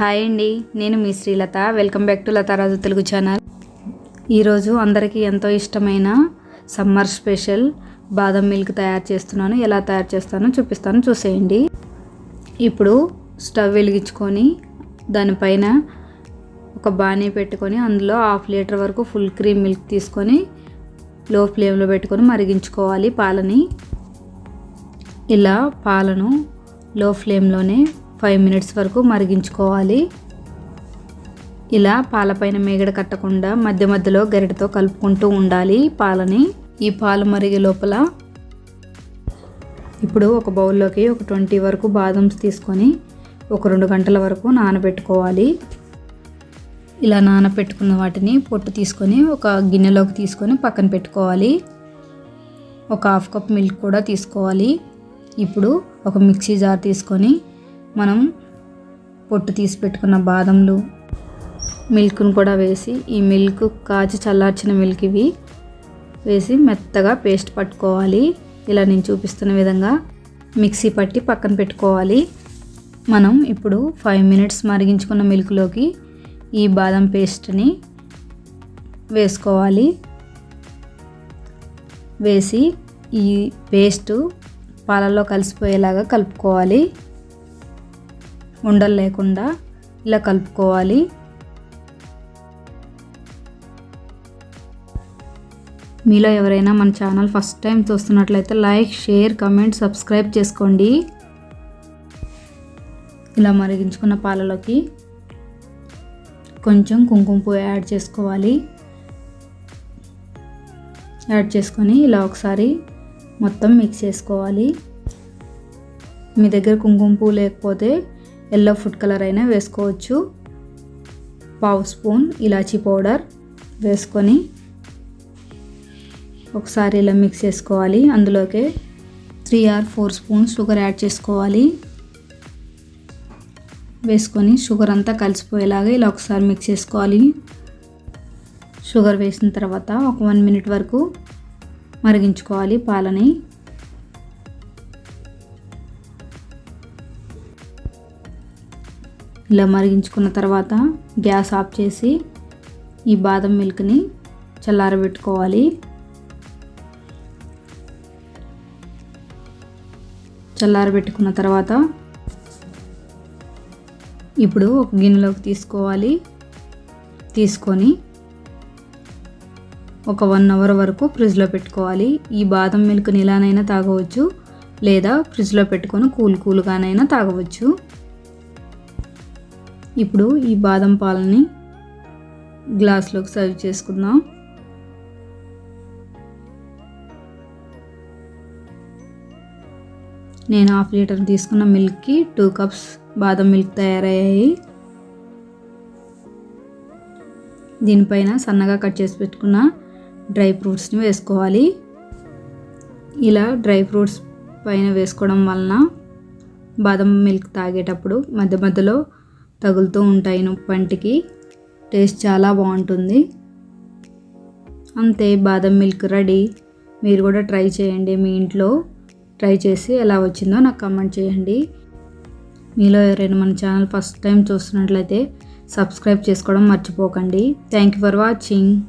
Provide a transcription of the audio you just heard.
Hi అండి నేను మీ Srilatha. Welcome back to Latharaju Telugu channel ఈరోజు అందరికీ ఎంతో ఇష్టమైన సమ్మర్ స్పెషల్ బాదం మిల్క్ తయారు చేస్తున్నాను. ఎలా తయారు చేస్తానో చూపిస్తాను. చూసేయండి. ఇప్పుడు స్టవ్ వెలిగించుకొని దానిపైన ఒక బాణీ పెట్టుకొని అందులో హాఫ్ లీటర్ వరకు ఫుల్ క్రీమ్ మిల్క్ తీసుకొని లో ఫ్లేమ్లో పెట్టుకొని మరిగించుకోవాలి పాలని. ఇలా పాలను లో ఫ్లేమ్లోనే ఫైవ్ మినిట్స్ వరకు మరిగించుకోవాలి. ఇలా పాలపైన మేగడ కట్టకుండా మధ్య మధ్యలో గరిటతో కలుపుకుంటూ ఉండాలి పాలని. ఈ పాలు మరిగే లోపల ఇప్పుడు ఒక బౌల్లోకి ఒక ట్వంటీ వరకు బాదమ్స్ తీసుకొని ఒక రెండు గంటల వరకు నానబెట్టుకోవాలి. ఇలా నానబెట్టుకున్న వాటిని పొట్టు తీసుకొని ఒక గిన్నెలోకి తీసుకొని పక్కన పెట్టుకోవాలి. ఒక హాఫ్ కప్ మిల్క్ కూడా తీసుకోవాలి. ఇప్పుడు ఒక మిక్సీ జార్ తీసుకొని మనం పొట్టు తీసి పెట్టుకున్న బాదంలు మిల్క్ను కూడా వేసి ఈ మిల్క్ కాచి చల్లార్చిన మిల్క్ ఇవి వేసి మెత్తగా పేస్ట్ పట్టుకోవాలి. ఇలా నేను చూపిస్తున్న విధంగా మిక్సీ పట్టి పక్కన పెట్టుకోవాలి. మనం ఇప్పుడు ఫైవ్ మినిట్స్ మరిగించుకున్న మిల్క్లోకి ఈ బాదం పేస్ట్ని వేసుకోవాలి. వేసి ఈ పేస్టు పాలల్లో కలిసిపోయేలాగా కలుపుకోవాలి. ఉండలు లేకుండా ఇలా కలుపుకోవాలి. మీలో ఎవరైనా మన ఛానల్ ఫస్ట్ టైం చూస్తున్నట్లయితే లైక్ షేర్ కమెంట్ సబ్స్క్రైబ్ చేసుకోండి. ఇలా మరిగించుకున్న పాలలోకి కొంచెం కుంకుమ పువ్వు యాడ్ చేసుకోవాలి. యాడ్ చేసుకొని ఇలా ఒకసారి మొత్తం మిక్స్ చేసుకోవాలి. మీ దగ్గర కుంకుమ పువ్వు లేకపోతే ఎల్లో ఫుడ్ కలర్ అయినా వేసుకోవచ్చు. పావు స్పూన్ ఇలాచీ పౌడర్ వేసుకొని ఒకసారి ఇలా మిక్స్ చేసుకోవాలి. అందులోకి three or four spoons sugar add చేసుకోవాలి. వేసుకొని షుగర్ అంతా కలిసిపోయేలాగా ఇలా ఒకసారి మిక్స్ చేసుకోవాలి. షుగర్ వేసిన తర్వాత ఒక వన్ మినిట్ వరకు మరిగించుకోవాలి పాలని. ఇలా మరిగించుకున్న తర్వాత గ్యాస్ ఆఫ్ చేసి ఈ బాదం మిల్క్ని చల్లారబెట్టుకోవాలి. చల్లారబెట్టుకున్న తర్వాత ఇప్పుడు ఒక గిన్నెలోకి తీసుకోవాలి. తీసుకొని ఒక వన్ అవర్ వరకు ఫ్రిడ్జ్లో పెట్టుకోవాలి. ఈ బాదం మిల్క్ని ఇలానైనా తాగవచ్చు లేదా ఫ్రిడ్జ్లో పెట్టుకొని కూల్ కూల్గానైనా తాగవచ్చు. ఇప్పుడు ఈ బాదం పాలని గ్లాస్లోకి సర్వ్ చేసుకుందాం. నేను హాఫ్ లీటర్ తీసుకున్న మిల్క్కి టూ కప్స్ బాదం మిల్క్ తయారయ్యాయి. దీనిపైన సన్నగా కట్ చేసి పెట్టుకున్న డ్రై ఫ్రూట్స్ని వేసుకోవాలి. ఇలా డ్రై ఫ్రూట్స్ పైన వేసుకోవడం వలన బాదం మిల్క్ తాగేటప్పుడు మధ్య మధ్యలో తగులుతూ ఉంటాయి పంటికి. టేస్ట్ చాలా బాగుంటుంది. అంతే బాదం మిల్క్ రెడీ. మీరు కూడా ట్రై చేయండి మీ ఇంట్లో. ట్రై చేసి ఎలా వచ్చిందో నాకు కమెంట్ చేయండి. మీలో ఎవరైనా మన ఛానల్ ఫస్ట్ టైం చూస్తున్నట్లయితే సబ్స్క్రైబ్ చేసుకోవడం మర్చిపోకండి. Thank you for watching.